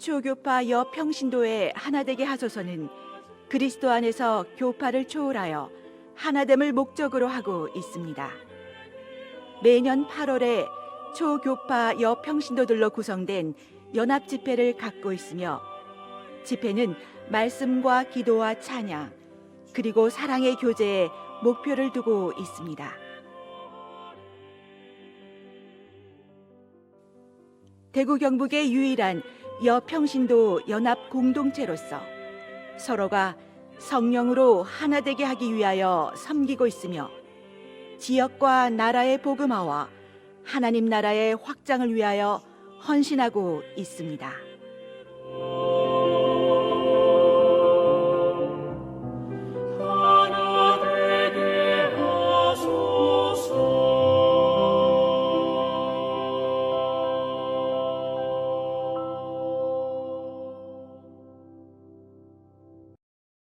초교파 여평신도의 하나되게 하소서는 그리스도 안에서 교파를 초월하여 하나됨을 목적으로 하고 있습니다. 매년 8월에 초교파 여평신도들로 구성된 연합 집회를 갖고 있으며 집회는 말씀과 기도와 찬양 그리고 사랑의 교제에 목표를 두고 있습니다. 대구 경북의 유일한 여평신도 연합 공동체로서 서로가 성령으로 하나 되게 하기 위하여 섬기고 있으며 지역과 나라의 복음화와 하나님 나라의 확장을 위하여 헌신하고 있습니다.